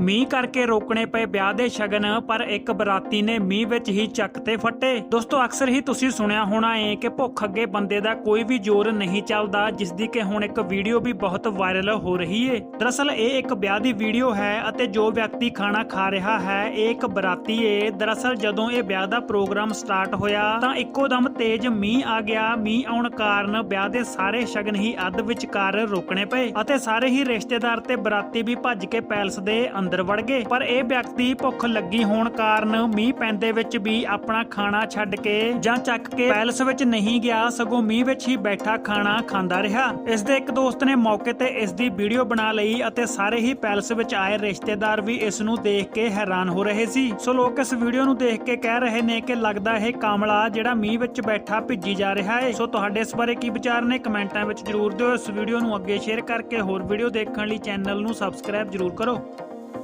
ਮੀਂਹ ਕਰਕੇ ਰੋਕਣੇ ਪਏ ਵਿਆਹ ਦੇ ਸ਼ਗਨ, ਪਰ ਇੱਕ ਬਰਾਤੀ ਨੇ ਮੀਂਹ ਵਿੱਚ ਹੀ ਚੱਕ ਤੇ ਫੱਟੇ। ਦੋਸਤੋ, ਅਕਸਰ ਹੀ ਤੁਸੀਂ ਸੁਣਿਆ ਹੋਣਾ ਏ ਕਿ ਭੁੱਖ ਅੱਗੇ ਬੰਦੇ ਦਾ ਕੋਈ ਵੀ ਜ਼ੋਰ ਨਹੀਂ ਚੱਲਦਾ ਜਿਸ ਦੀ ਕਿ ਹੁਣ ਇੱਕ ਵੀਡੀਓ ਵੀ ਬਹੁਤ ਵਾਇਰਲ ਹੋ ਰਹੀ ਏ। ਦਰਅਸਲ, ਇਹ ਇੱਕ ਵਿਆਹ ਦੀ ਵੀਡੀਓ ਹੈ ਅਤੇ ਜੋ ਵਿਅਕਤੀ ਖਾਣਾ ਖਾ ਰਿਹਾ ਹੈ, ਇਹ ਇੱਕ ਬਰਾਤੀ ਏ। ਦਰਅਸਲ, ਜਦੋਂ ਇਹ ਵਿਆਹ ਦਾ ਪ੍ਰੋਗਰਾਮ ਸਟਾਰਟ ਹੋਇਆ, ਤਾਂ ਇੱਕੋ ਦਮ ਤੇਜ਼ ਮੀਂਹ ਆ ਗਿਆ। ਮੀਂਹ ਆਉਣ ਕਾਰਨ ਵਿਆਹ ਦੇ ਸਾਰੇ ਸ਼ਗਨ ਹੀ ਅੱਧ ਵਿਚਕਾਰ ਰੋਕਣੇ ਪਏ ਅਤੇ ਸਾਰੇ ਹੀ ਰਿਸ਼ਤੇਦਾਰ ਤੇ ਬਰਾਤੀ ਵੀ ਭੱਜ ਕੇ ਪੈਲਸ ਦੇ ਅੰਦਰ ਵੜ ਗਏ। ਪਰ ਇਹ ਵਿਅਕਤੀ ਭੁੱਖ ਲੱਗੀ ਹੋਣ ਕਾਰਨ ਮੀਂਹ ਪੈਂਦੇ ਵਿੱਚ ਵੀ ਆਪਣਾ ਖਾਣਾ ਛੱਡ ਕੇ ਜਾਂ ਚੱਕ ਕੇ ਪੈਲਸ ਵਿੱਚ ਨਹੀਂ ਗਿਆ, ਸਗੋਂ ਮੀਂਹ ਵਿੱਚ ਹੀ ਬੈਠਾ ਖਾਣਾ ਖਾਂਦਾ ਰਿਹਾ। ਇਸ ਦੇ ਇੱਕ ਦੋਸਤ ਨੇ ਮੌਕੇ ਤੇ ਇਸ ਦੀ ਵੀਡੀਓ ਬਣਾ ਲਈ ਅਤੇ ਸਾਰੇ ਹੀ ਪੈਲਸ ਵਿੱਚ ਆਏ ਰਿਸ਼ਤੇਦਾਰ ਵੀ ਇਸ ਨੂੰ ਦੇਖ ਕੇ ਹੈਰਾਨ ਹੋ ਰਹੇ ਸੀ। ਸੋ ਲੋਕ ਇਸ ਵੀਡੀਓ ਨੂੰ ਦੇਖ ਕੇ ਕਹਿ ਰਹੇ ਨੇ ਕਿ ਲੱਗਦਾ ਇਹ ਕਾਮਲਾ ਜਿਹੜਾ ਮੀਂਹ ਵਿੱਚ ਬੈਠਾ ਭਿੱਜੀ ਜਾ ਰਿਹਾ ਹੈ। ਸੋ ਤੁਹਾਡੇ ਇਸ ਬਾਰੇ ਕੀ ਵਿਚਾਰ ਨੇ ਕਮੈਂਟਾਂ ਵਿੱਚ ਜਰੂਰ ਦਿਓ। ਇਸ ਵੀਡੀਓ ਨੂੰ ਅੱਗੇ ਸ਼ੇਅਰ ਕਰਕੇ ਹੋਰ ਵੀਡੀਓ ਦੇਖਣ ਲਈ ਚੈਨਲ ਨੂੰ ਸਬਸਕ੍ਰਾਈਬ ਜਰੂਰ ਕਰੋ।